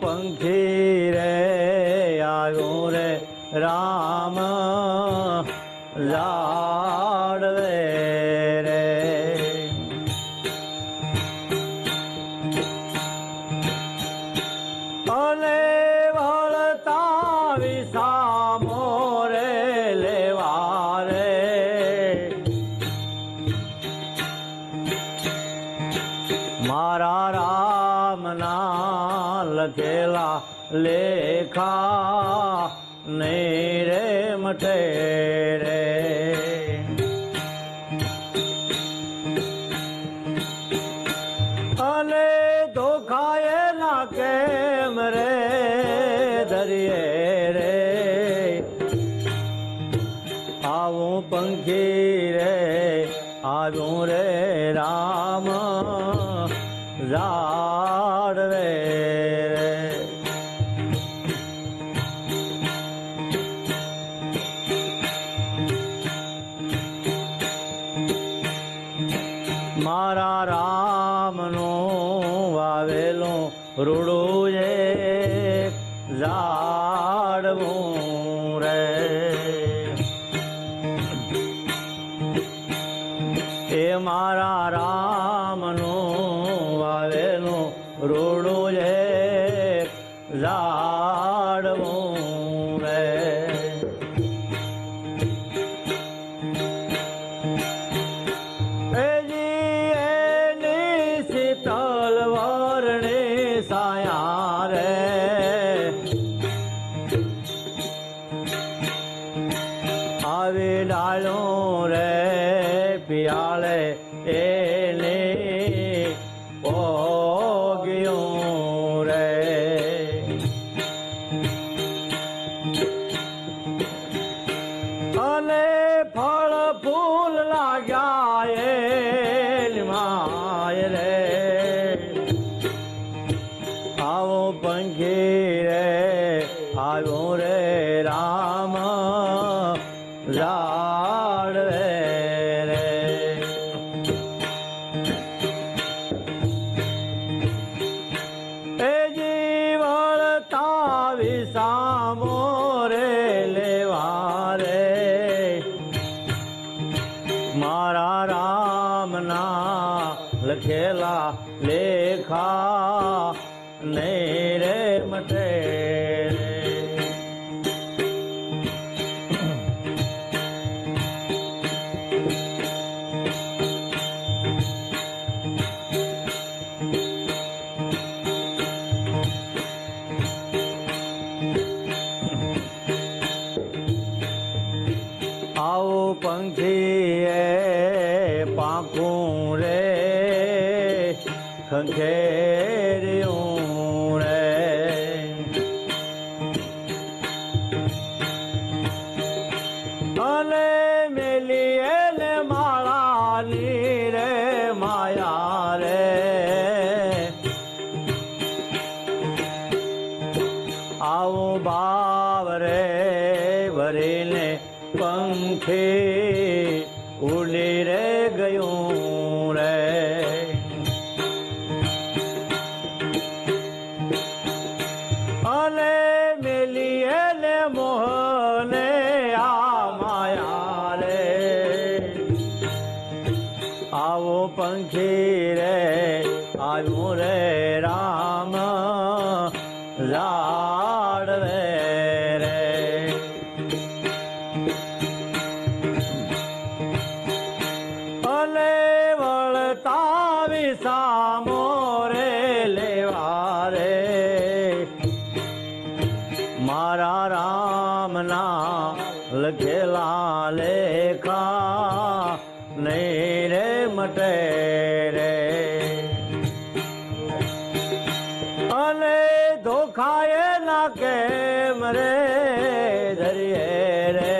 પંખી રે આવ્યો રે રામ લાડવે લેખા નહીં રે મઠે રે અને ધોખાએ ના કેમ રે દરિયે રે આવું પંખી રે આવ્યું રે રામ જાડવે રૂડું એ ઝાડવું રે. એ મારા રામનું વાવેલું રૂડું પિયાળે એને ભોગ્યું રે. અને ફળ ફૂલ લાગ્યા માય રે. આવો પંખી રે, આવ્યો રે રામ લાડવે લખેલા લેખા ને રે મટે ખંખેર્યું ઊણે અને મેલી એને માળાની રે માયા રે. આવું ભાવ રે પંખી ઉડી રે ગયું. આવો પંખી રે આવ્યું રે રામ, રાડવે રે. અલે વળતા વિસામો રે લેવા રે. મારા રામના લખેલા લેખા રે મટે રે. અને ધોખાએ ના કેમ રે ધરીએ રે.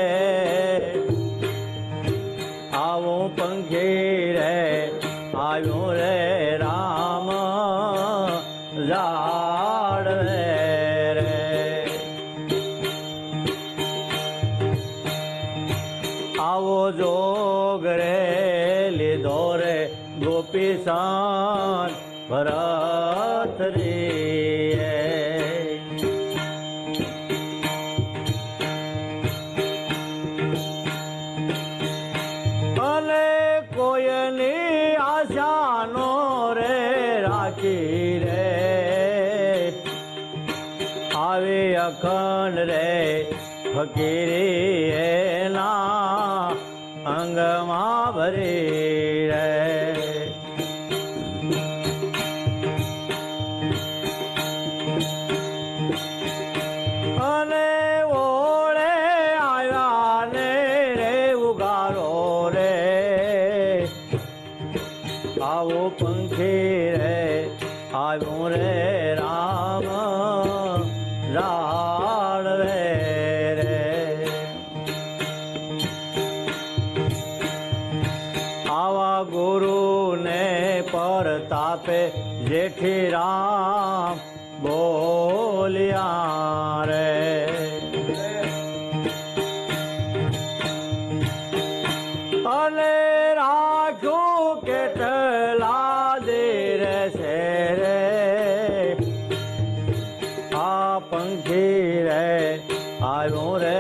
આવું પંખી રે, આવ્યો રે રામ. જાડવે पेशान भरात रे અને કોયની આશાનો રે રાખી રે. આવે અખંડ રે, ફકીરી એના અંગમાં ભરી રે. આવો પંખે રે, આવ્યો રે રામ રાળવે રે. આવા ગુરુને પરતાપે જેઠી રામ બોલ્યા રે. આ પંખી રે આવ્યું રે